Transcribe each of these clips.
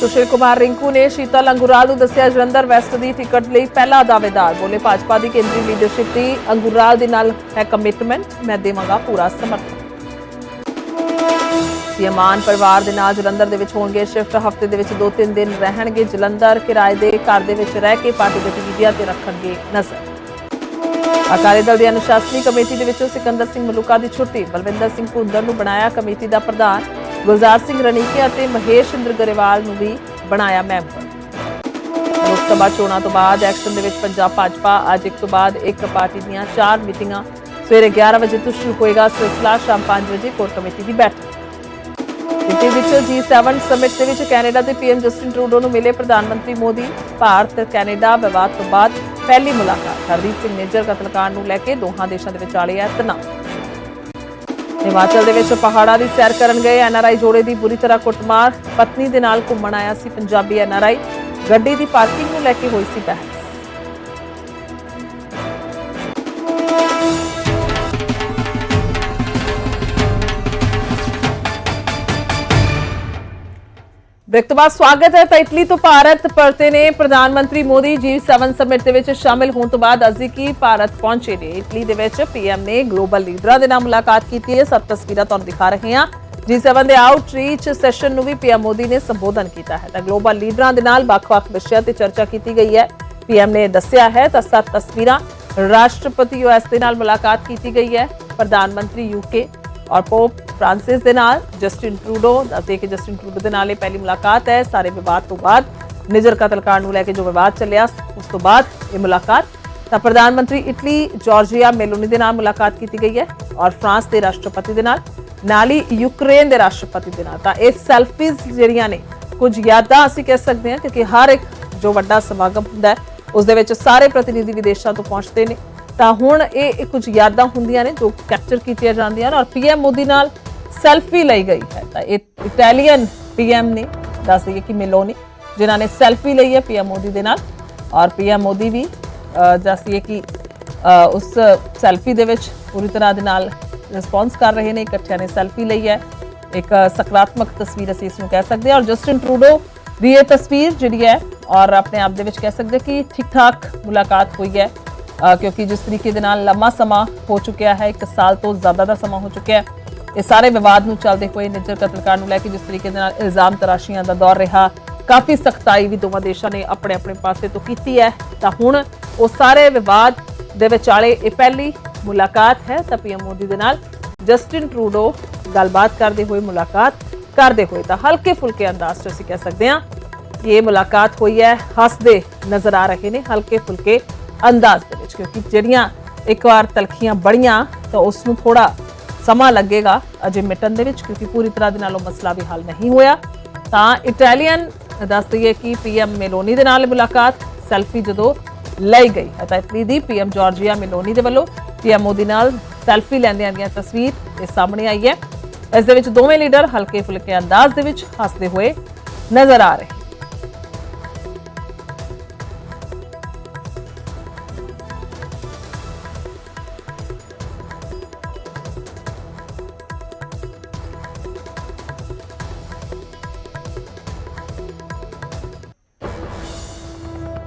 ਸੁਸ਼ੀਲ ਕੁਮਾਰ ਰਿੰਕੂ ਨੇ ਸ਼ੀਤਲ ਅੰਗੁਰਾਲ ਨੂੰ ਦੱਸਿਆ, ਜਲੰਧਰ ਵੈਸਟ ਦੀ ਟਿਕਟ ਲਈ ਪਹਿਲਾ ਦਾਅਵੇਦਾਰ। ਬੋਲੇ ਭਾਜਪਾ ਦੀ ਕੇਂਦਰੀ ਲੀਡਰਸ਼ਿਪ ਦੀ ਅੰਗੁਰਾਲ ਦੇ ਨਾਲ ਹੈ ਕਮਿਟਮੈਂਟ ਮੈਂ ਦੇਵਾਂਗਾ ਪੂਰਾ ਸਮਰਥਨ। ਸੀਐਮ ਪਰਿਵਾਰ ਦੇ ਨਾਲ ਜਲੰਧਰ ਦੇ ਵਿੱਚ ਹੋਣਗੇ ਸ਼ਿਫਟ ਹਫ਼ਤੇ ਦੇ ਵਿੱਚ 2-3 ਦਿਨ ਰਹਿਣਗੇ ਜਲੰਧਰ। ਕਿਰਾਏ ਦੇ ਘਰ ਦੇ ਵਿੱਚ ਰਹਿ ਕੇ ਪਾਰਟੀ ਗਤੀਵਿਧੀਆਂ ਤੇ ਰੱਖਣਗੇ ਨਜ਼ਰ। ਅਕਾਲੀ ਦਲ ਦੀ ਅਨੁਸ਼ਾਸਨੀ ਕਮੇਟੀ ਦੇ ਵਿੱਚੋਂ ਸਿਕੰਦਰ ਸਿੰਘ ਮਲੂਕਾ ਦੀ ਛੁੱਟੀ। ਬਲਵਿੰਦਰ ਸਿੰਘ ਭੁੰਦਰ ਨੂੰ ਬਣਾਇਆ ਕਮੇਟੀ ਦਾ ਪ੍ਰਧਾਨ। ਗੁਲਜ਼ਾਰ ਸਿੰਘ ਰਣੀਕੇ ਅਤੇ ਮਹੇਸ਼ ਇੰਦਰ ਗਰੇਵਾਲ ਨੂੰ ਵੀ ਬਣਾਇਆ ਮੈਂਬਰ। ਲੋਕ ਸਭਾ ਚੋਣਾਂ ਤੋਂ ਬਾਅਦ ਐਕਸ਼ਨ ਦੇ ਵਿੱਚ ਪੰਜਾਬ ਭਾਜਪਾ ਅੱਜ ਇੱਕ ਤੋਂ ਬਾਅਦ ਇੱਕ ਪਾਰਟੀ ਦੀਆਂ ਚਾਰ ਮੀਟਿੰਗਾਂ ਸਵੇਰੇ 11 ਵਜੇ ਤੋਂ ਸ਼ੁਰੂ ਹੋਏਗਾ ਸਿਲਸਿਲਾ ਸ਼ਾਮ 5 ਵਜੇ ਕੋਰ ਕਮੇਟੀ ਦੀ ਬੈਠਕ। ਦਿੱਲੀ ਵਿੱਚ G7 ਸਮਿਟ ਦੇ ਵਿੱਚ ਕੈਨੇਡਾ ਦੇ ਪੀਐਮ ਜਸਟਿਨ ਟਰੂਡੋ ਨੂੰ ਮਿਲੇ ਪ੍ਰਧਾਨ ਮੰਤਰੀ ਮੋਦੀ। ਭਾਰਤ, ਕੈਨੇਡਾ ਵਿਵਾਦ ਤੋਂ ਬਾਅਦ ਪਹਿਲੀ ਮੁਲਾਕਾਤ। ਹਰਦੀਪ ਸਿੰਘ ਨੇਜਰ ਕਤਲकांड ਨੂੰ ਲੈ ਕੇ ਦੋਹਾਂ ਦੇਸ਼ਾਂ ਦੇ ਵਿਚਾਲੇ ਹੈ ਤਣਾਅ। ਹਿਮਾਚਲ ਦੇ ਵਿੱਚ ਪਹਾੜਾਂ ਦੀ ਸੈਰ ਕਰਨ ਗਏ। ਐਨਆਰਆਈ ਜੋੜੇ ਦੀ ਬੁਰੀ ਤਰ੍ਹਾਂ ਕੁੱਟਮਾਰ। ਪਤਨੀ ਦੇ ਨਾਲ ਘੁੰਮਣ ਆਇਆ ਸੀ ਪੰਜਾਬੀ ਐਨਆਰਆਈ ਗੱਡੀ ਦੀ ਪਾਰਕਿੰਗ ਨੂੰ ਲੈ ਕੇ ਹੋਈ ਸੀ ਬਹਿਸ। ਬ੍ਰੇਕ ਤੋਂ ਬਾਅਦ ਸਵਾਗਤ ਹੈ ਤਾਂ ਇਟਲੀ ਤੋਂ ਭਾਰਤ ਪਰਤੇ ਨੇ ਪ੍ਰਧਾਨ ਮੰਤਰੀ ਮੋਦੀ G7 ਸਮਿਟ ਦੇ ਵਿੱਚ ਸ਼ਾਮਿਲ ਹੋਣ ਤੋਂ ਬਾਅਦ ਅਜ਼ੀਕੀ ਭਾਰਤ ਪਹੁੰਚੇ ਨੇ? ਇਟਲੀ ਦੇ ਵਿੱਚ ਪੀਐਮ ਨੇ ਗਲੋਬਲ ਲੀਡਰਾਂ ਦੇ ਨਾਲ ਮੁਲਾਕਾਤ ਕੀਤੀ ਹੈ। ਸਭ ਤਸਵੀਰਾਂ ਤੁਹਾਨੂੰ ਦਿਖਾ ਰਹੇ ਹਾਂ। G7 ਦੇ ਆਊਟਰੀਚ ਸੈਸ਼ਨ ਨੂੰ ਵੀ ਪੀਐਮ ਮੋਦੀ ਨੇ ਸੰਬੋਧਨ ਕੀਤਾ ਹੈ। ਤਾਂ ਗਲੋਬਲ ਲੀਡਰਾਂ ਦੇ ਨਾਲ ਵੱਖ-ਵੱਖ ਵਿਸ਼ਿਆਂ ਤੇ ਚਰਚਾ ਕੀਤੀ ਗਈ ਹੈ। ਪੀਐਮ ਨੇ ਦੱਸਿਆ ਹੈ ਤਾਂ ਸਭ ਤਸਵੀਰਾਂ ਰਾਸ਼ਟਰਪਤੀ ਯੂਐਸ ਦੇ ਨਾਲ ਮੁਲਾਕਾਤ ਕੀਤੀ ਗਈ ਹੈ। ਪ੍ਰਧਾਨ ਮੰਤਰੀ ਯੂਕੇ ਔਰ ਪੋਪ ਫ੍ਰਾਂਸਿਸ ਦੇ ਨਾਲ, ਜਸਟਿਨ ਟਰੂਡੋ ਦੱਸਦੇ ਕਿ ਜਸਟਿਨ ਟਰੂਡੋ ਦੇ ਨਾਲ ਇਹ ਪਹਿਲੀ ਮੁਲਾਕਾਤ ਹੈ, ਸਾਰੇ ਵਿਵਾਦ ਤੋਂ ਬਾਅਦ, ਨਿਜਰ ਕਤਲकांड ਨੂੰ ਲੈ ਕੇ ਜੋ ਵਿਵਾਦ ਚੱਲਿਆ, ਉਸ ਤੋਂ ਬਾਅਦ ਇਹ ਮੁਲਾਕਾਤ। ਤਾਂ ਪ੍ਰਧਾਨ ਮੰਤਰੀ ਇਟਲੀ, ਜਾਰਜੀਆ ਮੈਲੋਨੀ ਦੇ ਨਾਲ ਮੁਲਾਕਾਤ ਕੀਤੀ ਗਈ ਹੈ ਔਰ ਫਰਾਂਸ ਦੇ ਰਾਸ਼ਟਰਪਤੀ ਦੇ ਨਾਲ ਨਾਲ ਹੀ ਯੂਕਰੇਨ ਦੇ ਰਾਸ਼ਟਰਪਤੀ ਦੇ ਨਾਲ। ਤਾਂ ਇਹ ਸੈਲਫੀਜ਼ ਜਿਹੜੀਆਂ ਨੇ, ਕੁਝ ਯਾਦਾਂ ਅਸੀਂ ਕਹਿ ਸਕਦੇ ਹਾਂ ਕਿਉਂਕਿ ਹਰ ਇੱਕ ਜੋ ਵੱਡਾ ਸਮਾਗਮ ਹੁੰਦਾ ਹੈ, ਉਸ ਦੇ ਵਿੱਚ ਸਾਰੇ ਪ੍ਰਤੀਨਿਧੀ ਵਿਦੇਸ਼ਾਂ ਤੋਂ ਪਹੁੰਚਦੇ ਨੇ। ਤਾਂ ਹੁਣ ਇਹ ਕੁਝ ਯਾਦਾਂ ਹੁੰਦੀਆਂ ਨੇ ਜੋ ਕੈਪਚਰ ਕੀਤੀਆਂ ਜਾਂਦੀਆਂ ਨੇ ਔਰ ਪੀਐਮ ਮੋਦੀ ਨਾਲ ਸੈਲਫੀ ਲਈ ਗਈ ਹੈ ਤਾਂ ਇਹ ਇਟਾਲੀਅਨ ਪੀਐਮ ਨੇ ਦੱਸ ਦਈਏ ਕਿ ਮਿਲੋਨੀ ਜਿਨ੍ਹਾਂ ਨੇ ਸੈਲਫੀ ਲਈ ਹੈ ਪੀਐਮ ਮੋਦੀ ਦੇ ਨਾਲ ਔਰ ਪੀਐਮ ਮੋਦੀ ਵੀ ਅ, ਦੱਸ ਦਈਏ ਕਿ ਅ, ਉਸ ਸੈਲਫੀ ਦੇ ਵਿੱਚ ਪੂਰੀ ਤਰ੍ਹਾਂ ਦੇ ਨਾਲ ਰਿਸਪੌਂਸ ਕਰ ਰਹੇ ਨੇ ਇਕੱਠਿਆਂ ਨੇ ਸੈਲਫੀ ਲਈ ਹੈ ਇੱਕ ਸਕਾਰਾਤਮਕ ਤਸਵੀਰ ਅਸੀਂ ਇਸ ਨੂੰ ਕਹਿ ਸਕਦੇ ਹਾਂ ਔਰ ਜਸਟਿਨ ਟਰੂਡੋ ਦੀ ਇਹ ਤਸਵੀਰ ਜਿਹੜੀ ਹੈ ਔਰ ਆਪਣੇ ਆਪ ਦੇ ਵਿੱਚ ਕਹਿ ਸਕਦੇ ਹਾਂ ਕਿ ਠੀਕ ਠਾਕ ਮੁਲਾਕਾਤ ਹੋਈ ਹੈ ਅ, ਕਿਉਂਕਿ ਜਿਸ ਤਰੀਕੇ ਦੇ ਨਾਲ ਲੰਮਾ ਸਮਾਂ ਹੋ ਚੁੱਕਿਆ ਹੈ ਇੱਕ ਸਾਲ ਤੋਂ ਜ਼ਿਆਦਾ ਦਾ ਸਮਾਂ ਹੋ ਚੁੱਕਿਆ ਹੈ ਇਹ ਸਾਰੇ ਵਿਵਾਦ ਨੂੰ ਚੱਲਦੇ ਹੋਏ ਨਿੱਜਰ ਕਤਲकांड ਨੂੰ ਲੈ ਕੇ ਜਿਸ ਤਰੀਕੇ ਦੇ ਨਾਲ ਇਲਜ਼ਾਮ ਤਰਾਸ਼ੀਆਂ ਦਾ ਦੌਰ ਰਿਹਾ, ਕਾਫੀ ਸਖਤਾਈ ਵੀ ਦੋਵਾਂ ਦੇਸ਼ਾਂ ਨੇ ਆਪਣੇ ਆਪਣੇ ਪਾਸੇ ਤੋਂ ਕੀਤੀ ਹੈ। ਤਾਂ ਹੁਣ ਉਹ ਸਾਰੇ ਵਿਵਾਦ ਦੇ ਵਿਚਾਲੇ ਇਹ ਪਹਿਲੀ ਮੁਲਾਕਾਤ ਹੈ ਤਾਂ ਪੀਐਮ ਮੋਦੀ ਦੇ ਨਾਲ ਜਸਟਿਨ ਟਰੂਡੋ ਗੱਲਬਾਤ ਕਰਦੇ ਹੋਏ ਮੁਲਾਕਾਤ ਕਰਦੇ ਹੋਏ ਤਾਂ ਹਲਕੇ ਫੁਲਕੇ ਅੰਦਾਜ਼ 'ਚ ਅਸੀਂ ਕਹਿ ਸਕਦੇ ਹਾਂ ਕਿ ਇਹ ਮੁਲਾਕਾਤ ਹੋਈ ਹੈ, ਹੱਸਦੇ ਨਜ਼ਰ ਆ ਰਹੇ ਨੇ ਹਲਕੇ ਫੁਲਕੇ ਅੰਦਾਜ਼ ਦੇ ਵਿੱਚ, ਕਿਉਂਕਿ ਜਿਹੜੀਆਂ ਇੱਕ ਵਾਰ ਤਲਖੀਆਂ ਬੜੀਆਂ ਤਾਂ ਉਸ ਨੂੰ ਥੋੜਾ ਸਮਾਂ ਲੱਗੇਗਾ ਅਜੇ ਮਿਟਣ ਦੇ ਵਿੱਚ, ਕਿਉਂਕਿ ਪੂਰੀ ਤਰ੍ਹਾਂ ਦੇ ਨਾਲ ਉਹ ਮਸਲਾ ਵੀ ਹੱਲ ਨਹੀਂ ਹੋਇਆ। ਤਾਂ ਇਟਾਲੀਅਨ ਦੱਸ ਦਈਏ ਕਿ ਪੀਐਮ ਮੈਲੋਨੀ ਦੇ ਨਾਲ ਮੁਲਾਕਾਤ ਸੈਲਫੀ ਜਦੋਂ ਲਈ ਗਈ ਤਾਂ ਇਟਲੀ ਦੀ ਪੀਐਮ ਜਾਰਜੀਆ ਮੈਲੋਨੀ ਦੇ ਵੱਲੋਂ ਪੀਐਮ ਮੋਦੀ ਨਾਲ ਸੈਲਫੀ ਲੈਂਦਿਆਂ ਦੀਆਂ ਤਸਵੀਰ ਇਹ ਸਾਹਮਣੇ ਆਈ ਹੈ। ਇਸ ਦੇ ਵਿੱਚ ਦੋਵੇਂ ਲੀਡਰ ਹਲਕੇ ਫੁਲਕੇ ਅੰਦਾਜ਼ ਦੇ ਵਿੱਚ ਹੱਸਦੇ ਹੋਏ ਨਜ਼ਰ ਆ ਰਹੇ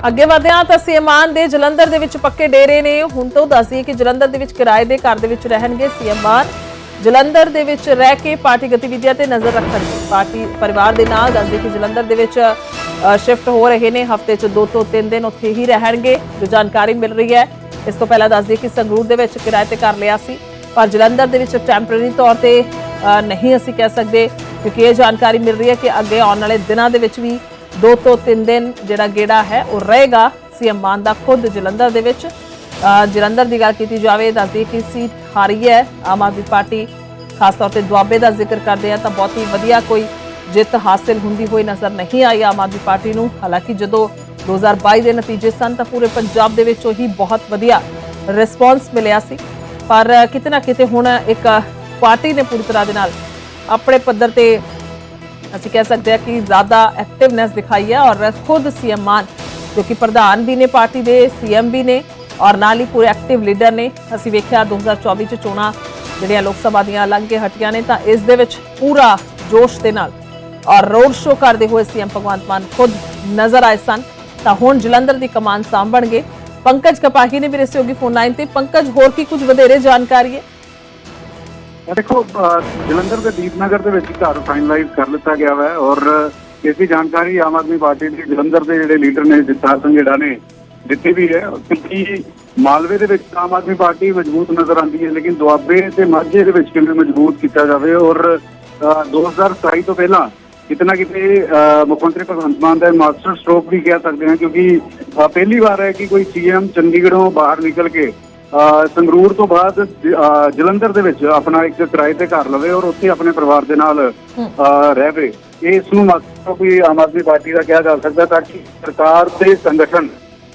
ਅੱਗੇ ਵਧਦੇ ਹਾਂ ਤਾਂ ਸੀਐਮਾਨ ਦੇ ਜਲੰਧਰ ਦੇ ਵਿੱਚ ਪੱਕੇ ਡੇਰੇ ਨੇ। ਹੁਣ ਤੋਂ ਦੱਸਦੀ ਕਿ ਜਲੰਧਰ ਦੇ ਵਿੱਚ ਕਿਰਾਏ ਦੇ ਘਰ ਦੇ ਵਿੱਚ ਰਹਿਣਗੇ ਸੀਐਮਾਨ ਜਲੰਧਰ ਦੇ ਵਿੱਚ ਰਹਿ ਕੇ ਪਾਰਟੀ ਗਤੀਵਿਧੀਆਂ ਤੇ ਨਜ਼ਰ ਰੱਖਣਗੇ। ਪਾਰਟੀ ਪਰਿਵਾਰ ਦੇ ਨਾਲ ਦੱਸਦੇ ਕਿ ਜਲੰਧਰ ਦੇ ਵਿੱਚ ਸ਼ਿਫਟ ਹੋ ਰਹੇ ਨੇ। ਹਫ਼ਤੇ 'ਚ ਦੋ ਤੋਂ ਤਿੰਨ ਦਿਨ ਉੱਥੇ ਹੀ ਰਹਿਣਗੇ। ਜੋ ਜਾਣਕਾਰੀ ਮਿਲ ਰਹੀ ਹੈ, ਇਸ ਤੋਂ ਪਹਿਲਾਂ ਦੱਸਦੇ ਕਿ ਸੰਗਰੂਰ ਦੇ ਵਿੱਚ ਕਿਰਾਏ ਤੇ ਕਰ ਲਿਆ ਸੀ। ਪਰ ਜਲੰਧਰ ਦੇ ਵਿੱਚ ਟੈਂਪਰੇਰੀ ਤੌਰ ਤੇ ਨਹੀਂ ਅਸੀਂ ਕਹਿ ਸਕਦੇ। ਕਿਉਂਕਿ ਇਹ ਜਾਣਕਾਰੀ ਮਿਲ ਰਹੀ ਹੈ ਕਿ ਅੱਗੇ ਆਉਣ ਵਾਲੇ ਦਿਨਾਂ ਦੇ ਵਿੱਚ ਵੀ ਦੋ ਤੋਂ ਤਿੰਨ ਦਿਨ ਜਿਹੜਾ ਗੇੜਾ ਹੈ ਉਹ ਰਹੇਗਾ। ਸੀਐਮ ਮਾਨ ਦਾ ਖੁਦ ਜਲੰਧਰ ਦੇ ਵਿੱਚ। ਜਲੰਧਰ ਦੀ ਗੱਲ ਕੀਤੀ ਜਾਵੇ ਦੱਸਦੀ ਕਿ ਸੀਟ ਹਾਰੀ ਹੈ। ਆਮ ਆਦਮੀ ਪਾਰਟੀ ਖਾਸ ਤੌਰ ਤੇ ਦੁਆਬੇ ਦਾ ਜ਼ਿਕਰ ਕਰਦੇ ਆ ਤਾਂ ਬਹੁਤ ਹੀ ਵਧੀਆ ਕੋਈ ਜਿੱਤ ਹਾਸਲ ਹੁੰਦੀ ਹੋਈ ਨਜ਼ਰ ਨਹੀਂ ਆਈ ਆਮ ਆਦਮੀ ਪਾਰਟੀ ਨੂੰ। ਹਾਲਾਂਕਿ ਜਦੋਂ 2022 ਦੇ ਨਤੀਜੇ ਸਨ ਤਾਂ ਪੂਰੇ ਪੰਜਾਬ ਦੇ ਵਿੱਚੋਂ ਹੀ ਬਹੁਤ ਵਧੀਆ ਰਿਸਪੌਂਸ ਮਿਲਿਆ ਸੀ। ਪਰ ਕਿਤੇ ਨਾ ਕਿਤੇ ਹੁਣ ਇੱਕ ਪਾਰਟੀ ਨੇ ਪੂਰੀ ਤਰ੍ਹਾਂ ਦੇ ਨਾਲ ਆਪਣੇ ਪੱਧਰ ਤੇ ਅਸੀਂ ਕਹਿ ਸਕਦੇ ਹਾਂ ਕਿ ਜ਼ਿਆਦਾ ਐਕਟਿਵਨੈਸ ਦਿਖਾਈ ਹੈ ਔਰ ਖੁਦ ਸੀਐਮ ਮਾਨ ਜੋ ਕਿ ਪ੍ਰਧਾਨ ਵੀ ਨੇ ਪਾਰਟੀ ਦੇ ਸੀਐਮ ਵੀ ਨੇ ਔਰ ਨਾਲ ਹੀ ਪੂਰੇ ਐਕਟਿਵ ਲੀਡਰ ਨੇ। ਅਸੀਂ ਵੇਖਿਆ 2024 ਚ ਚੋਣਾਂ ਜਿਹੜੀਆਂ ਲੋਕ ਸਭਾ ਦੀਆਂ ਲੰਘ ਕੇ ਹਟੀਆਂ ਨੇ ਤਾਂ ਇਸ ਦੇ ਵਿੱਚ ਪੂਰਾ ਜੋਸ਼ ਦੇ ਨਾਲ ਔਰ ਰੋਡ ਸ਼ੋਅ ਕਰਦੇ ਹੋਏ ਸੀਐਮ ਭਗਵੰਤ ਮਾਨ ਖੁਦ ਨਜ਼ਰ ਆਏ ਸਨ। ਤਾਂ ਹੁਣ ਜਲੰਧਰ ਦੀ ਕਮਾਨ ਸਾਂਭਣਗੇ। ਪੰਕਜ ਕਪਾਹੀ ਨੇ ਮੇਰੇ ਸਹਿਯੋਗੀ ਫੋਨ ਲਾਈਨ ਤੇ ਪੰਕਜ ਹੋਰ ਕੀ ਕੁਝ ਵਧੇਰੇ ਜਾਣਕਾਰੀ ਹੈ। ਦੇਖੋ ਜਲੰਧਰ ਦੇ ਦੀਪਨਗਰ ਦੇ ਵਿੱਚ ਘਰ ਫਾਈਨਲਾਈਜ਼ ਕਰ ਲਿੱਤਾ ਗਿਆ ਹੈ ਔਰ ਇਸ ਦੀ ਜਾਣਕਾਰੀ ਆਮ ਆਦਮੀ ਪਾਰਟੀ ਦੇ ਜਲੰਧਰ ਦੇ ਜਿਹੜੇ ਲੀਡਰ ਨੇ ਜਗਤਾਰ ਸਿੰਘ ਜਿਹੜਾ ਨੇ ਦਿੱਤੀ ਵੀ ਹੈ। ਕਿਉਂਕਿ ਮਾਲਵੇ ਦੇ ਵਿੱਚ ਆਮ ਆਦਮੀ ਪਾਰਟੀ ਮਜ਼ਬੂਤ ਨਜ਼ਰ ਆਉਂਦੀ ਹੈ ਲੇਕਿਨ ਦੁਆਬੇ ਤੇ ਮਾਝੇ ਦੇ ਵਿੱਚ ਕਿਵੇਂ ਮਜ਼ਬੂਤ ਕੀਤਾ ਜਾਵੇ ਔਰ ਅਹ, 2027 ਤੋਂ ਪਹਿਲਾਂ ਕਿਤਨਾ ਕਿਤੇ ਅਹ, ਮੁੱਖ ਮੰਤਰੀ ਭਗਵੰਤ ਮਾਨ ਦਾ ਮਾਸਟਰ ਸਟ੍ਰੋਕ ਵੀ ਕਹਿ ਸਕਦੇ ਹਾਂ ਕਿਉਂਕਿ ਪਹਿਲੀ ਵਾਰ ਹੈ ਕਿ ਕੋਈ ਸੀਐਮ ਚੰਡੀਗੜ੍ਹੋਂ ਬਾਹਰ ਨਿਕਲ ਕੇ ਸੰਗਰੂਰ ਤੋਂ ਬਾਅਦ ਜ- ਜਲੰਧਰ ਦੇ ਵਿੱਚ ਆਪਣਾ ਇੱਕ ਕਿਰਾਏ ਤੇ ਘਰ ਲਵੇ ਔਰ ਉੱਥੇ ਆਪਣੇ ਪਰਿਵਾਰ ਦੇ ਨਾਲ ਰਹਿਵੇ ਇਸ ਨੂੰ ਮਤਲਬ ਵੀ ਆਮ ਆਦਮੀ ਪਾਰਟੀ ਦਾ ਕਿਹਾ ਜਾ ਸਕਦਾ ਤਾਂ ਕਿ ਸਰਕਾਰ ਤੇ ਸੰਗਠਨ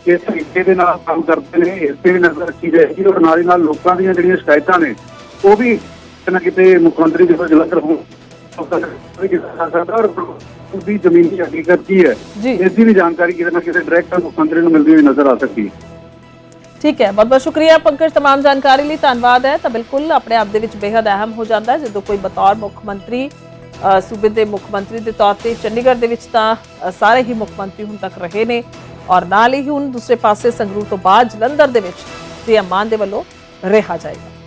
ਇਸ ਤਰੀਕੇ ਦੇ ਨਾਲ ਕੰਮ ਕਰਦੇ ਨੇ ਇਸ ਤੇ ਵੀ ਨਜ਼ਰ ਰੱਖੀ ਜਾਏਗੀ ਔਰ ਨਾਲ ਹੀ ਨਾਲ ਲੋਕਾਂ ਦੀਆਂ ਜਿਹੜੀਆਂ ਸ਼ਿਕਾਇਤਾਂ ਨੇ ਉਹ ਵੀ ਕਿਤੇ ਨਾ ਕਿਤੇ ਮੁੱਖ ਮੰਤਰੀ ਜਦੋਂ ਜਲੰਧਰ ਹੋਣ ਜਾ ਉਹਦੀ ਜ਼ਮੀਨੀ ਹਕੀਕਤ ਕੀ ਹੈ ਜੀ। ਇਸ ਦੀ ਵੀ ਜਾਣਕਾਰੀ ਕਿਤੇ ਨਾ ਕਿਤੇ ਡਾਇਰੈਕਟ ਮੁੱਖ ਮੰਤਰੀ ਨੂੰ ਮਿਲਦੀ ਹੋਈ ਨਜ਼ਰ ਆ ਸਕਦੀ ਹੈ। ਠੀਕ ਹੈ। ਬਹੁਤ ਬਹੁਤ ਸ਼ੁਕਰੀਆ ਪੰਕਜ तमाम ਜਾਣਕਾਰੀ ਲਈ ਧੰਨਵਾਦ ਹੈ। ਤਾਂ ਬਿਲਕੁਲ ਆਪਣੇ ਆਪ ਦੇ ਵਿੱਚ ਬੇहद ਅਹਿਮ ਹੋ ਜਾਂਦਾ ਹੈ। ਜਦੋਂ ਕੋਈ ਬਤੌਰ ਮੁੱਖ ਮੰਤਰੀ ਸੂਬੇ ਦੇ ਮੁੱਖ ਮੰਤਰੀ ਦੇ ਤੌਰ ਤੇ ਚੰਡੀਗੜ੍ਹ ਦੇ ਵਿੱਚ ਤਾਂ ਸਾਰੇ ਹੀ ਮੁੱਖ ਮੰਤਰੀ ਹੁਣ ਤੱਕ ਰਹੇ ਨੇ ਔਰ ਨਾਲ ਹੀ ਹੁਣ ਦੂਸਰੇ ਪਾਸੇ ਸੰਗਰੂਰ ਤੋਂ ਬਾਅਦ ਜਲੰਧਰ ਦੇ ਵਿੱਚ ਸੀਐਮ ਮਾਨ ਦੇ ਵੱਲੋਂ ਰਿਹਾ ਜਾਏਗਾ।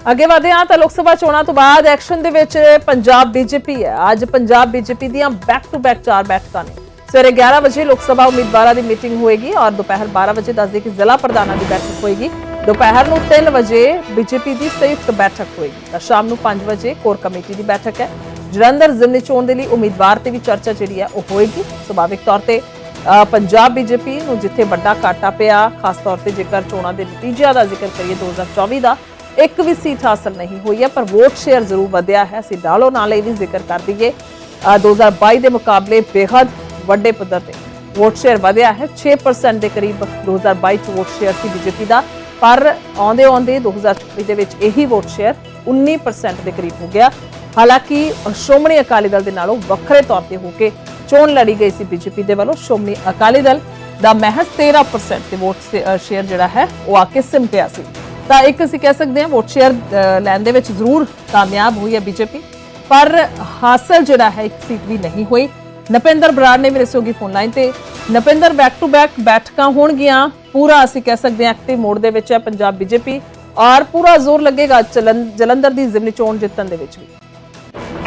ਅੱਗੇ ਵਧਦੇ ਹਾਂ ਤਾਂ ਲੋਕ ਸਭਾ ਚੋਣਾਂ ਤੋਂ ਬਾਅਦ ਐਕਸ਼ਨ ਦੇ ਵਿੱਚ ਪੰਜਾਬ ਬੀਜੇਪੀ ਹੈ। ਅੱਜ ਪੰਜਾਬ ਬੀਜੇਪੀ ਦੀਆਂ ਬੈਕ ਟੂ ਬੈਕ ਚਾਰ ਬੈਠਕਾਂ ਨੇ। ਸਵੇਰੇ 11 ਵਜੇ ਲੋਕ ਸਭਾ ਉਮੀਦਵਾਰਾਂ ਦੀ ਮੀਟਿੰਗ ਹੋਏਗੀ ਔਰ ਦੁਪਹਿਰ 12 ਵਜੇ ਦੱਸਦੇ ਕਿ ਜ਼ਿਲ੍ਹਾ ਪ੍ਰਧਾਨਾਂ ਦੀ ਬੈਠਕ ਹੋਏਗੀ। ਦੁਪਹਿਰ ਨੂੰ 3 ਵਜੇ ਬੀਜੇਪੀ ਦੀ ਸੰਯੁਕਤ ਬੈਠਕ ਹੋਏਗੀ। ਤਾਂ ਸ਼ਾਮ ਨੂੰ 5 ਵਜੇ ਕੋਰ ਕਮੇਟੀ ਦੀ ਬੈਠਕ ਹੈ। ਜਲੰਧਰ ਜ਼ਿਮਨੀ ਚੋਣ ਦੇ ਲਈ ਉਮੀਦਵਾਰ ਤੇ ਵੀ ਚਰਚਾ ਜਿਹੜੀ ਹੈ ਉਹ ਹੋਏਗੀ। ਸੁਭਾਵਿਕ ਤੌਰ ਤੇ ਅ, ਪੰਜਾਬ ਬੀਜੇਪੀ ਨੂੰ ਜਿੱਥੇ ਵੱਡਾ ਘਾਟਾ ਪਿਆ ਖਾਸ ਤੌਰ ਤੇ ਜੇਕਰ ਚੋਣਾਂ ਦੇ ਨਤੀਜਿਆਂ ਦਾ ਜ਼ਿਕਰ ਕਰੀਏ 2024 ਦਾ ਇੱਕ ਵੀ ਸੀਟ ਹਾਸਲ ਨਹੀਂ ਹੋਈ ਹੈ ਪਰ ਵੋਟ ਸ਼ੇਅਰ ਜ਼ਰੂਰ ਵਧਿਆ ਹੈ। ਅਸੀਂ ਡਾਲੋ ਨਾਲ ਇਹ ਵੀ ਜ਼ਿਕਰ ਕਰ ਦਈਏ ਅ, 2022 ਦੇ ਮੁਕਾਬਲੇ ਬੇहद ਵੱਡੇ ਪੱਧਰ ਤੇ ਵੋਟ ਸ਼ੇਅਰ ਵਧਿਆ ਹੈ। 6% ਦੇ ਕਰੀਬ 2022 ਚ ਵੋਟ ਸ਼ੇਅਰ ਸੀ ਬੀਜੇਪੀ ਦਾ ਪਰ ਆਉਂਦੇ ਆਉਂਦੇ 2024 ਦੇ ਵਿੱਚ ਇਹੀ ਵੋਟ ਸ਼ੇਅਰ 19% ਦੇ ਕਰੀਬ ਹੋ ਗਿਆ। ਹਾਲਾਂਕਿ ਸ਼੍ਰੋਮਣੀ ਅਕਾਲੀ ਦਲ ਦੇ ਨਾਲੋਂ ਵੱਖਰੇ ਤੌਰ ਤੇ ਹੋ ਕੇ ਚੋਣ ਲੜੀ ਗਈ ਸੀ ਬੀਜੇਪੀ ਦੇ ਵੱਲੋਂ। ਸ਼੍ਰੋਮਣੀ ਅਕਾਲੀ ਦਲ ਦਾ ਮਹਿਜ਼ 13% ਤੇ ਵੋਟ ਸ਼ੇਅਰ ਜਿਹੜਾ ਹੈ ਉਹ ਆ ਕੇ ਸਿਮਟਿਆ ਸੀ। ਤਾਂ ਇੱਕ ਅਸੀਂ ਕਹਿ ਸਕਦੇ ਹਾਂ ਵੋਟ ਸ਼ੇਅਰ ਲੈਣ ਦੇ ਵਿੱਚ ਜ਼ਰੂਰ ਕਾਮਯਾਬ ਹੋਈ ਹੈ ਬੀਜੇਪੀ। ਪਰ ਹਾਸਲ ਜਿਹੜਾ ਹੈ, ਇੱਕ ਸੀਟ ਵੀ ਨਹੀਂ ਹੋਈ। ਨਪਿੰਦਰ ਬਰਾੜ ਨੇ ਮੇਰੇ ਸੋਗੀ ਫੋਨ ਲਾਈਨ ਤੇ। ਨਪਿੰਦਰ ਬੈਕ ਟੂ ਬੈਕ ਬੈਠਕਾਂ ਹੋਣਗੀਆਂ। ਪੂਰਾ ਅਸੀਂ ਕਹਿ ਸਕਦੇ ਹਾਂ ਐਕਟਿਵ ਮੋਡ ਦੇ ਵਿੱਚ ਹੈ ਪੰਜਾਬ ਬੀਜੇਪੀ। ਔਰ ਪੂਰਾ ਜ਼ੋਰ ਲੱਗੇਗਾ ਜਲੰਧਰ ਦੀ ਜ਼ਿਮਨੀ ਚੋਣ ਜਿੱਤਣ ਦੇ ਵਿੱਚ ਵੀ।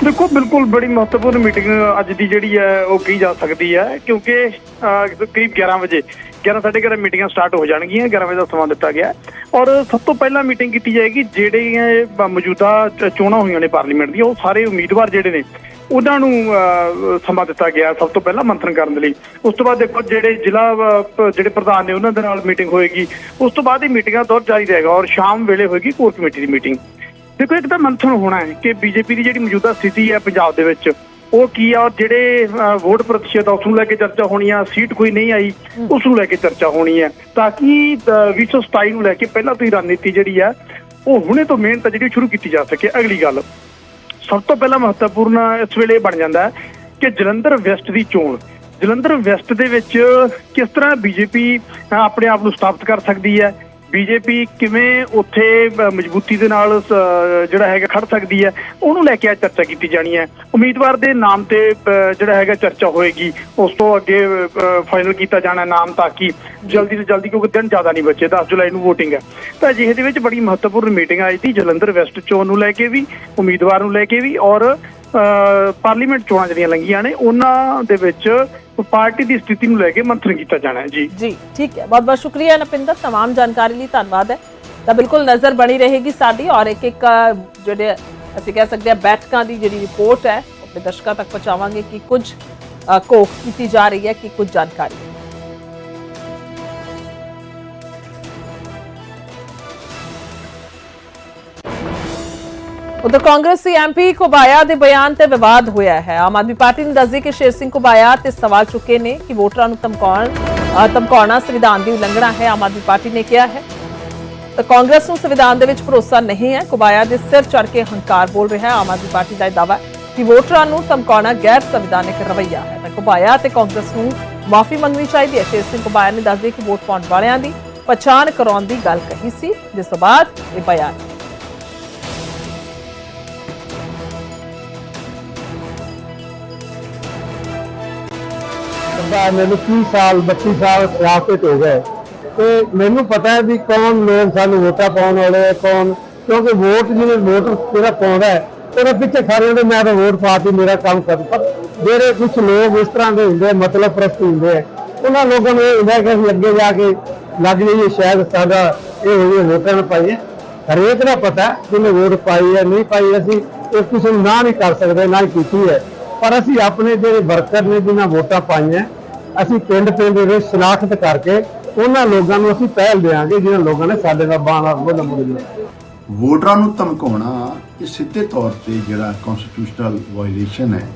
ਦੇਖੋ, ਬਿਲਕੁਲ ਬੜੀ ਮਹੱਤਵਪੂਰਨ ਮੀਟਿੰਗ ਅੱਜ ਦੀ ਜਿਹੜੀ ਹੈ, ਉਹ ਕੀ ਜਾ ਸਕਦੀ ਹੈ, ਕਿਉਂਕਿ ਕਰੀਬ 11 ਵਜੇ 11 ਸਾਢੇ 11 ਮੀਟਿੰਗਾਂ ਸਟਾਰਟ ਹੋ ਜਾਣਗੀਆਂ 11 ਵਜੇ ਦਾ ਸਮਾਂ ਦਿੱਤਾ ਗਿਆ। ਔਰ ਸਭ ਤੋਂ ਪਹਿਲਾਂ ਮੀਟਿੰਗ ਕੀਤੀ ਜਾਏਗੀ, ਜਿਹੜੀਆਂ ਮੌਜੂਦਾ ਚੋਣਾਂ ਹੋਈਆਂ ਨੇ ਪਾਰਲੀਮੈਂਟ ਦੀਆਂ, ਉਹ ਸਾਰੇ ਉਮੀਦਵਾਰ ਜਿਹੜੇ ਨੇ, ਉਹਨਾਂ ਨੂੰ ਸਮਾਂ ਦਿੱਤਾ ਗਿਆ ਸਭ ਤੋਂ ਪਹਿਲਾਂ ਮੰਥਨ ਕਰਨ ਦੇ ਲਈ। ਉਸ ਤੋਂ ਬਾਅਦ ਦੇਖੋ ਜਿਹੜੇ ਜ਼ਿਲ੍ਹਾ ਜਿਹੜੇ ਪ੍ਰਧਾਨ ਨੇ, ਉਹਨਾਂ ਦੇ ਨਾਲ ਮੀਟਿੰਗ ਹੋਏਗੀ। ਉਸ ਤੋਂ ਬਾਅਦ ਇਹ ਮੀਟਿੰਗਾਂ ਦੌਰ ਜਾਰੀ ਰਹੇਗਾ ਔਰ ਸ਼ਾਮ ਵੇਲੇ ਹੋਏਗੀ ਕੋਰ ਕਮੇਟੀ ਦੀ ਮੀਟਿੰਗ। ਦੇਖੋ ਇੱਕ ਤਾਂ ਮੰਥਨ ਹੋਣਾ ਹੈ ਕਿ ਬੀਜੇਪੀ ਦੀ ਜਿਹੜੀ ਮੌਜੂਦਾ ਸਥਿਤੀ ਹੈ ਪੰਜਾਬ ਦੇ ਵਿੱਚ ਉਹ ਕੀ ਆ ਜਿਹੜੇ ਵੋਟ ਪ੍ਰਤੀਸ਼ਤ ਉਸ ਨੂੰ ਲੈ ਕੇ ਚਰਚਾ ਹੋਣੀ ਆ ਸੀਟ ਕੋਈ ਨਹੀਂ ਆਈ ਉਸ ਨੂੰ ਲੈ ਕੇ ਚਰਚਾ ਹੋਣੀ ਹੈ ਤਾਂ ਕਿ ਅਹ, 2027 ਨੂੰ ਲੈ ਕੇ ਪਹਿਲਾਂ ਤੋਂ ਹੀ ਰਣਨੀਤੀ ਜਿਹੜੀ ਆ ਉਹ ਹੁਣੇ ਤੋਂ ਮਿਹਨਤ ਜਿਹੜੀ ਸ਼ੁਰੂ ਕੀਤੀ ਜਾ ਸਕੇ। ਅਗਲੀ ਗੱਲ ਸਭ ਤੋਂ ਪਹਿਲਾਂ ਮਹੱਤਵਪੂਰਨ ਇਸ ਵੇਲੇ ਬਣ ਜਾਂਦਾ ਕਿ ਜਲੰਧਰ ਵੈਸਟ ਦੀ ਚੋਣ ਜਲੰਧਰ ਵੈਸਟ ਦੇ ਵਿੱਚ ਕਿਸ ਤਰ੍ਹਾਂ ਬੀਜੇਪੀ ਆਪਣੇ ਆਪ ਨੂੰ ਸਥਾਪਿਤ ਕਰ ਸਕਦੀ ਹੈ? ਬੀਜੇਪੀ ਕਿਵੇਂ ਉੱਥੇ ਮਜ਼ਬੂਤੀ ਦੇ ਨਾਲ ਜਿਹੜਾ ਹੈਗਾ ਖੜ ਸਕਦੀ ਹੈ, ਉਹਨੂੰ ਲੈ ਕੇ ਅੱਜ ਚਰਚਾ ਕੀਤੀ ਜਾਣੀ ਹੈ। ਉਮੀਦਵਾਰ ਦੇ ਨਾਮ ਤੇ ਜਿਹੜਾ ਹੈਗਾ ਚਰਚਾ ਹੋਏਗੀ, ਉਸ ਤੋਂ ਅੱਗੇ ਫਾਈਨਲ ਕੀਤਾ ਜਾਣਾ ਨਾਮ ਤਾਂ ਕਿ ਜਲਦੀ ਤੋਂ ਜਲਦੀ, ਕਿਉਂਕਿ ਦਿਨ ਜ਼ਿਆਦਾ ਨਹੀਂ ਬਚੇ 10 ਜੁਲਾਈ ਨੂੰ VOTING ਹੈ। ਤਾਂ ਅਜਿਹੇ ਦੇ ਵਿੱਚ ਬੜੀ ਮਹੱਤਵਪੂਰਨ ਮੀਟਿੰਗ ਆਈ ਸੀ ਜਲੰਧਰ ਵੈਸਟ ਚੋਣ ਨੂੰ ਲੈ ਕੇ ਵੀ, ਉਮੀਦਵਾਰ ਨੂੰ ਲੈ ਕੇ ਵੀ, ਔਰ ਪਾਰਲੀਮੈਂਟ ਚੋਣਾਂ ਜਿਹੜੀਆਂ ਲੰਘੀਆਂ ਨੇ ਉਹਨਾਂ ਦੇ ਵਿੱਚ ਪਾਰਟੀ ਦੀ ਸਥਿਤੀ ਨੂੰ ਲੈ ਕੇ ਮੰਥਨ ਕੀਤਾ ਜਾਣਾ ਹੈ ਜੀ ਜੀ ਠੀਕ ਹੈ ਬਹੁਤ ਬਹੁਤ ਸ਼ੁਕਰੀਆ ਨਪਿੰਦਰ तमाम ਜਾਣਕਾਰੀ ਲਈ ਧੰਨਵਾਦ ਹੈ ਤਾਂ ਬਿਲਕੁਲ ਨਜ਼ਰ ਬਣੀ ਰਹੇਗੀ ਸਾਡੀ ਔਰ ਇੱਕ ਇੱਕ ਅ, ਜਿਹੜੇ ਅਸੀਂ ਕਹਿ ਸਕਦੇ ਹਾਂ ਬੈਠਕਾਂ ਦੀ ਜਿਹੜੀ ਰਿਪੋਰਟ ਹੈ ਉਹ ਆਪਣੇ ਦਰਸ਼ਕਾਂ ਤੱਕ ਪਹੁੰਚਾਵਾਂਗੇ ਕਿ ਕੁਝ ਅ, ਘੋਖ ਕੀਤੀ ਜਾ ਰਹੀ ਹੈ ਕਿ ਕੁਝ ਜਾਣਕਾਰੀ ਉਧਰ ਕਾਂਗਰਸੀ ਐਮਪੀ ਕੁਬਾਇਆ ਦੇ ਬਿਆਨ ਤੇ ਵਿਵਾਦ ਹੋਇਆ ਹੈ। ਆਮ ਆਦਮੀ ਪਾਰਟੀ ਨੇ ਦੱਸਦੀ ਕਿ ਸ਼ੇਰ ਸਿੰਘ ਕੁਬਾਇਆ ਤੇ ਸਵਾਲ ਚੁੱਕੇ ਨੇ ਕਿ ਵੋਟਰਾਂ ਨੂੰ ਧਮਕਾਉਣ ਧਮਕਾਉਣਾ ਸੰਵਿਧਾਨ ਦੀ ਉਲੰਘਣਾ ਹੈ, ਆਮ ਆਦਮੀ ਪਾਰਟੀ ਨੇ ਕਿਹਾ ਹੈ। ਤਾਂ ਕਾਂਗਰਸ ਨੂੰ ਸੰਵਿਧਾਨ ਦੇ ਵਿੱਚ ਭਰੋਸਾ ਨਹੀਂ ਹੈ। ਕੁਬਾਇਆ ਦੇ ਸਿਰ ਚੜ ਕੇ ਹੰਕਾਰ ਬੋਲ ਰਿਹਾ ਹੈ। ਆਮ ਆਦਮੀ ਪਾਰਟੀ ਦਾ ਇਹ ਦਾਅਵਾ ਕਿ ਵੋਟਰਾਂ ਨੂੰ ਧਮਕਾਉਣਾ ਗੈਰ ਸੰਵਿਧਾਨਕ ਰਵੱਈਆ ਹੈ। ਤਾਂ ਕੁਬਾਇਆ ਤੇ ਕਾਂਗਰਸ ਨੂੰ ਮਾਫੀ ਮੰਗਣੀ ਚਾਹੀਦੀ ਹੈ। ਸ਼ੇਰ ਸਿੰਘ ਕੁਬਾਇਆ ਨੇ ਦੱਸਦੇ ਕਿ ਵੋਟ ਪਾਉਣ ਵਾਲਿਆਂ ਦੀ ਪਛਾਣ ਕਰਾਉਣ ਦੀ ਗੱਲ ਕਹੀ ਸੀ। ਜਿਸ ਤੋਂ ਬਾਅਦ ਇਹ ਬਿਆਨ ਬੰਦਾ ਮੈਨੂੰ 30 ਸਾਲ 32 ਸਾਲ ਰਾਸਤੇ ਹੋ ਗਏ। ਤੇ ਮੈਨੂੰ ਪਤਾ ਹੈ ਵੀ ਕੌਣ ਲੋਕ ਸਾਨੂੰ ਵੋਟਾਂ ਪਾਉਣ ਵਾਲੇ ਹੈ ਕੌਣ ਕਿਉਂਕਿ ਵੋਟ ਜਿਹਨੇ ਵੋਟ ਜਿਹੜਾ ਪਾਉਂਦਾ ਹੈ ਉਹਦੇ ਪਿੱਛੇ ਖੜੇ ਹੁੰਦੇ ਮੈਂ ਤਾਂ ਵੋਟ ਪਾਤੀ ਮੇਰਾ ਕੰਮ ਕਰ ਪਰ ਜਿਹੜੇ ਕੁਝ ਲੋਕ ਇਸ ਤਰ੍ਹਾਂ ਦੇ ਹੁੰਦੇ ਆ, ਮਤਲਬ ਪ੍ਰਸਤ ਹੁੰਦੇ ਆ ਉਹਨਾਂ ਲੋਕਾਂ ਨੂੰ ਇਹ ਹੁੰਦਾ ਕਿ ਅਸੀਂ ਅੱਗੇ ਜਾ ਕੇ ਲੱਗ ਜਾਈਏ ਸ਼ਾਇਦ ਸਾਡਾ ਇਹ ਹੋਈਆਂ ਵੋਟਾਂ ਨਾ ਪਾਈਏ ਹਰੇਕ ਦਾ ਪਤਾ ਕਿਨੇ ਵੋਟ ਪਾਈ ਹੈ ਨਹੀਂ ਪਾਈ ਅਸੀਂ ਇਹ ਕਿਸੇ ਨੂੰ ਨਾ ਨਹੀਂ ਕਰ ਸਕਦੇ ਨਾ ਹੀ ਕੀਤੀ ਹੈ। ਪਰ ਅਸੀਂ ਆਪਣੇ ਜਿਹੜੇ ਵਰਕਰ ਨੇ ਜਿਨ੍ਹਾਂ ਵੋਟਾਂ ਪਾਈਆਂ, ਅਸੀਂ ਪਿੰਡ ਪਿੰਡ ਦੇ ਵਿੱਚ ਸ਼ਨਾਖਤ ਕਰਕੇ ਉਹਨਾਂ ਲੋਕਾਂ ਨੂੰ ਅਸੀਂ ਪਹਿਲ ਦੇਵਾਂਗੇ ਜਿਨ੍ਹਾਂ ਲੋਕਾਂ ਨੇ ਸਾਡੇ ਨਾਲ ਬਾਣਾ ਬੋਲ ਮੋੜਿਆ ਵੋਟਰਾਂ ਨੂੰ ਧਮਕਾਉਣਾ ਇਹ ਸਿੱਧੇ ਤੌਰ ਤੇ ਜਿਹੜਾ ਕਨਸਟੀਟਿਊਸ਼ਨਲ ਵਾਇਲੇਸ਼ਨ ਹੈ।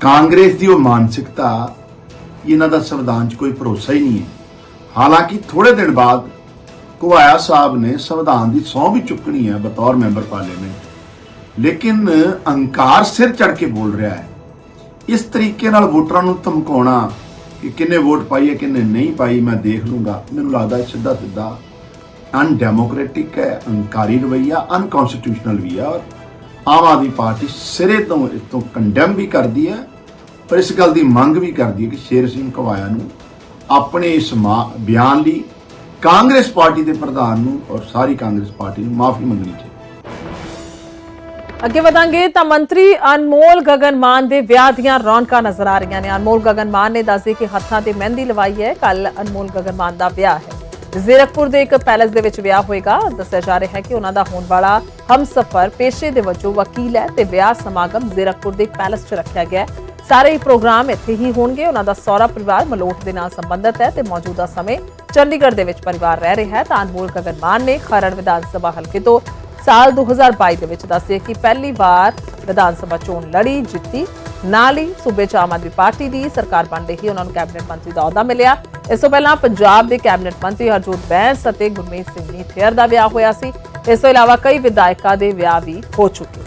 ਕਾਂਗਰਸ ਦੀ ਉਹ ਮਾਨਸਿਕਤਾ, ਇਹਨਾਂ ਦਾ ਸੰਵਿਧਾਨ 'ਚ ਕੋਈ ਭਰੋਸਾ ਹੀ ਨਹੀਂ ਹੈ। ਹਾਲਾਂਕਿ ਥੋੜੇ ਦਿਨ ਬਾਅਦ ਕੁਹਾਇਆ ਸਾਹਿਬ ਨੇ ਸੰਵਿਧਾਨ ਦੀ ਸਹੁੰ ਵੀ ਚੁੱਕਣੀ ਹੈ, ਬਤੌਰ ਮੈਂਬਰ ਪਾਰਲੀਮੈਂਟ। ਲੇਕਿਨ ਅਹੰਕਾਰ ਸਿਰ ਚੜ ਕੇ ਬੋਲ ਰਿਹਾ ਹੈ। ਇਸ ਤਰੀਕੇ ਨਾਲ ਵੋਟਰਾਂ ਨੂੰ ਧਮਕਾਉਣਾ ਕਿ ਕਿੰਨੇ ਵੋਟ ਪਾਈ ਹੈ, ਕਿੰਨੇ ਨਹੀਂ ਪਾਈ, ਮੈਂ ਦੇਖ ਲੂੰਗਾ। ਮੈਨੂੰ ਲੱਗਦਾ ਸਿੱਧਾ ਸਿੱਧਾ ਅਨਡੈਮੋਕ੍ਰੈਟਿਕ ਹੈ, ਅਹੰਕਾਰੀ ਰਵਈਆ ਅਨਕਨਸਟੀਟਿਊਸ਼ਨਲ ਵੀ ਹੈ ਔਰ ਆਮ ਆਦਮੀ ਪਾਰਟੀ ਸਿਰੇ ਤੋਂ, ਇਸ ਤੋਂ ਕੰਡੈਮ ਵੀ ਕਰਦੀ ਹੈ, ਪਰ ਇਸ ਗੱਲ ਦੀ ਮੰਗ ਵੀ ਕਰਦੀ ਹੈ ਕਿ ਸ਼ੇਰ ਸਿੰਘ ਕਵਾਇਆ ਨੂੰ ਆਪਣੇ ਇਸ ਮਾ- ਬਿਆਨ ਲਈ ਕਾਂਗਰਸ ਪਾਰਟੀ ਦੇ ਪ੍ਰਧਾਨ ਨੂੰ ਔਰ ਸਾਰੀ ਕਾਂਗਰਸ ਪਾਰਟੀ ਨੂੰ ਮਾਫੀ ਮੰਗਣੀ ਚਾਹੀਦੀ ਅੱਗੇ ਵਧਾਂਗੇ ਤਾਂ ਮੰਤਰੀ ਅਨਮੋਲ ਗਗਨ ਮਾਨ ਦੇ ਵਿਆਹ ਦੀਆਂ ਰੌਣਕਾਂ ਨਜ਼ਰ ਆ ਰਹੀਆਂ ਨੇ। ਅਨਮੋਲ ਗਗਨ ਮਾਨ ਨੇ ਦੱਸਦੇ ਕਿ ਹੱਥਾਂ ਤੇ ਮਹਿੰਦੀ ਲਵਾਈ ਹੈ। ਕੱਲ ਅਨਮੋਲ ਗਗਨ ਮਾਨ ਦਾ ਵਿਆਹ ਹੈ। ਜ਼ੀਰਕਪੁਰ ਦੇ ਇੱਕ ਪੈਲੇਸ ਦੇ ਵਿੱਚ ਵਿਆਹ ਹੋਏਗਾ। ਦੱਸਿਆ ਜਾ ਰਿਹਾ ਹੈ ਕਿ ਉਹਨਾਂ ਦਾ ਹੋਣ ਵਾਲਾ ਹਮਸਫਰ ਪੇਸ਼ੇ ਦੇ ਵਜੋਂ ਵਕੀਲ ਹੈ ਤੇ ਵਿਆਹ ਸਮਾਗਮ ਜ਼ੀਰਕਪੁਰ ਦੇ ਇੱਕ ਪੈਲੇਸ 'ਚ ਰੱਖਿਆ ਗਿਆ ਹੈ। ਸਾਰੇ ਹੀ ਪ੍ਰੋਗਰਾਮ ਇੱਥੇ ਹੀ ਹੋਣਗੇ। ਉਹਨਾਂ ਦਾ ਸਹੁਰਾ ਪਰਿਵਾਰ ਮਲੋਟ ਦੇ ਨਾਲ ਸੰਬੰਧਿਤ ਹੈ ਤੇ ਮੌਜੂਦਾ ਸਮੇਂ ਚੰਡੀਗੜ੍ਹ ਦੇ ਵਿੱਚ ਪਰਿਵਾਰ ਰਹਿ ਰਿਹਾ ਹੈ। ਤਾਂ ਅਨਮੋਲ ਗਗਨ ਮਾਨ ਨੇ ਖਰੜ ਵਿਧਾਨ ਸਭਾ ਹਲਕੇ ਤੋਂ ਸਾਲ 2022 ਦੇ ਵਿੱਚ ਦੱਸਦੇ ਕਿ ਪਹਿਲੀ ਵਾਰ ਵਿਧਾਨ ਸਭਾ ਚੋਣ ਲੜੀ, ਜਿੱਤੀ। ਨਾਲ ਹੀ ਸੂਬੇ ਚ ਆਮ ਆਦਮੀ ਪਾਰਟੀ ਦੀ ਸਰਕਾਰ ਬਣਦੇ ਹੀ ਉਹਨਾਂ ਨੂੰ ਕੈਬਨਿਟ ਮੰਤਰੀ ਦਾ ਅਹੁਦਾ ਮਿਲਿਆ। ਇਸ ਤੋਂ ਪਹਿਲਾਂ ਪੰਜਾਬ ਦੇ ਕੈਬਨਿਟ ਮੰਤਰੀ ਹਰਜੋਤ ਬੈਂਸ ਅਤੇ ਗੁਰਮੀਤ ਸਿੰਘ ਨੀਥੇਰ ਦਾ ਵਿਆਹ ਹੋਇਆ ਸੀ। ਇਸ ਤੋਂ ਇਲਾਵਾ ਕਈ ਵਿਧਾਇਕਾਂ ਦੇ ਵਿਆਹ ਵੀ ਹੋ ਚੁੱਕੇ।